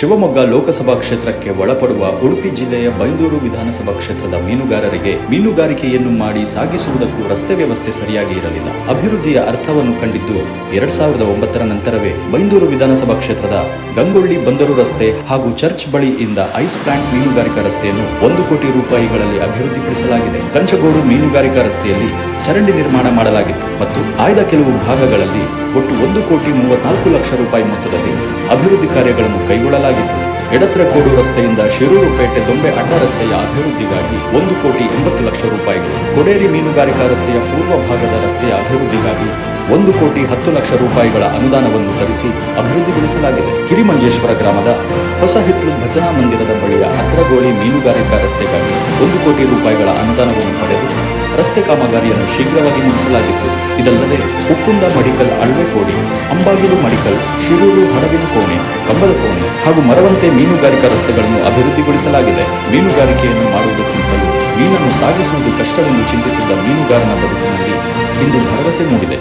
ಶಿವಮೊಗ್ಗ ಲೋಕಸಭಾ ಕ್ಷೇತ್ರಕ್ಕೆ ಒಳಪಡುವ ಉಡುಪಿ ಜಿಲ್ಲೆಯ ಬೈಂದೂರು ವಿಧಾನಸಭಾ ಕ್ಷೇತ್ರದ ಮೀನುಗಾರರಿಗೆ ಮೀನುಗಾರಿಕೆಯನ್ನು ಮಾಡಿ ಸಾಗಿಸುವುದಕ್ಕೂ ರಸ್ತೆ ವ್ಯವಸ್ಥೆ ಸರಿಯಾಗಿ ಇರಲಿಲ್ಲ. ಅಭಿವೃದ್ಧಿಯ ಅರ್ಥವನ್ನು ಕಂಡಿದ್ದು ಎರಡ್ ಸಾವಿರದ ಒಂಬತ್ತರ ನಂತರವೇ ಬೈಂದೂರು ವಿಧಾನಸಭಾ ಕ್ಷೇತ್ರದ ಗಂಗೊಳ್ಳಿ ಬಂದರು ರಸ್ತೆ ಹಾಗೂ ಚರ್ಚ್ ಬಳಿಯಿಂದ ಐಸ್ ಪ್ಲಾಂಟ್ ಮೀನುಗಾರಿಕಾ ರಸ್ತೆಯನ್ನು ಒಂದು ಕೋಟಿ ರೂಪಾಯಿಗಳಲ್ಲಿ ಅಭಿವೃದ್ಧಿಪಡಿಸಲಾಗಿದೆ. ಕಂಚಗೋಡು ಮೀನುಗಾರಿಕಾ ರಸ್ತೆಯಲ್ಲಿ ಚರಂಡಿ ನಿರ್ಮಾಣ ಮಾಡಲಾಗಿತ್ತು ಮತ್ತು ಆಯ್ದ ಕೆಲವು ಭಾಗಗಳಲ್ಲಿ ಒಟ್ಟು ಒಂದು ಕೋಟಿ ಮೂವತ್ನಾಲ್ಕು ಲಕ್ಷ ರೂಪಾಯಿ ಮೊತ್ತದಲ್ಲಿ ಅಭಿವೃದ್ಧಿ ಕಾರ್ಯಗಳನ್ನು ಕೈಗೊಳ್ಳಲಾಗಿತ್ತು. ಎಡತ್ರಕೋಡು ರಸ್ತೆಯಿಂದ ಶಿರೂರು ಪೇಟೆ ದೊಂಬೆ ಅಡ್ಡ ರಸ್ತೆಯ ಅಭಿವೃದ್ಧಿಗಾಗಿ ಒಂದು ಕೋಟಿ ಎಂಬತ್ತು ಲಕ್ಷ ರೂಪಾಯಿಗಳು. ಕೊಡೇರಿ ಮೀನುಗಾರಿಕಾ ರಸ್ತೆಯ ಪೂರ್ವ ಭಾಗದ ರಸ್ತೆಯ ಅಭಿವೃದ್ಧಿಗಾಗಿ ಒಂದು ಕೋಟಿ ಹತ್ತು ಲಕ್ಷ ರೂಪಾಯಿಗಳ ಅನುದಾನವನ್ನು ತರಿಸಿ ಅಭಿವೃದ್ಧಿಗೊಳಿಸಲಾಗಿದೆ. ಕಿರಿಮಂಜೇಶ್ವರ ಗ್ರಾಮದ ಹೊಸ ಹಿತ್ಲು ಭಜನಾ ಮಂದಿರದ ಬಳಿಯ ಅತ್ರಗೋಳಿ ಮೀನುಗಾರಿಕಾ ರಸ್ತೆಗಾಗಿ ಒಂದು ಕೋಟಿ ರೂಪಾಯಿಗಳ ಅನುದಾನವನ್ನು ಪಡೆದು ರಸ್ತೆ ಕಾಮಗಾರಿಯನ್ನು ಶೀಘ್ರವಾಗಿ ಮುಗಿಸಲಾಗಿತ್ತು. ಇದಲ್ಲದೆ ಉಕ್ಕುಂದ ಮಡಿಕಲ್ ಅಳ್ವೆಕೋಡಿ, ಅಂಬಾಗಿಲು ಮಡಿಕಲ್, ಶಿರೂರು ಹಡಗಿನ ಕೋಣೆ, ಕಂಬದ ಕೋಣೆ ಹಾಗೂ ಮರವಂತೆ ಮೀನುಗಾರಿಕಾ ರಸ್ತೆಗಳನ್ನು ಅಭಿವೃದ್ಧಿಗೊಳಿಸಲಾಗಿದೆ. ಮೀನುಗಾರಿಕೆಯನ್ನು ಮಾಡುವುದಕ್ಕಿಂತಲೂ ಮೀನನ್ನು ಸಾಗಿಸುವುದು ಕಷ್ಟವೆಂದು ಚಿಂತಿಸಿದ್ದ ಮೀನುಗಾರನ ಬದುಕಿನಲ್ಲಿ ಇಂದು ಭರವಸೆ ಮೂಡಿದೆ.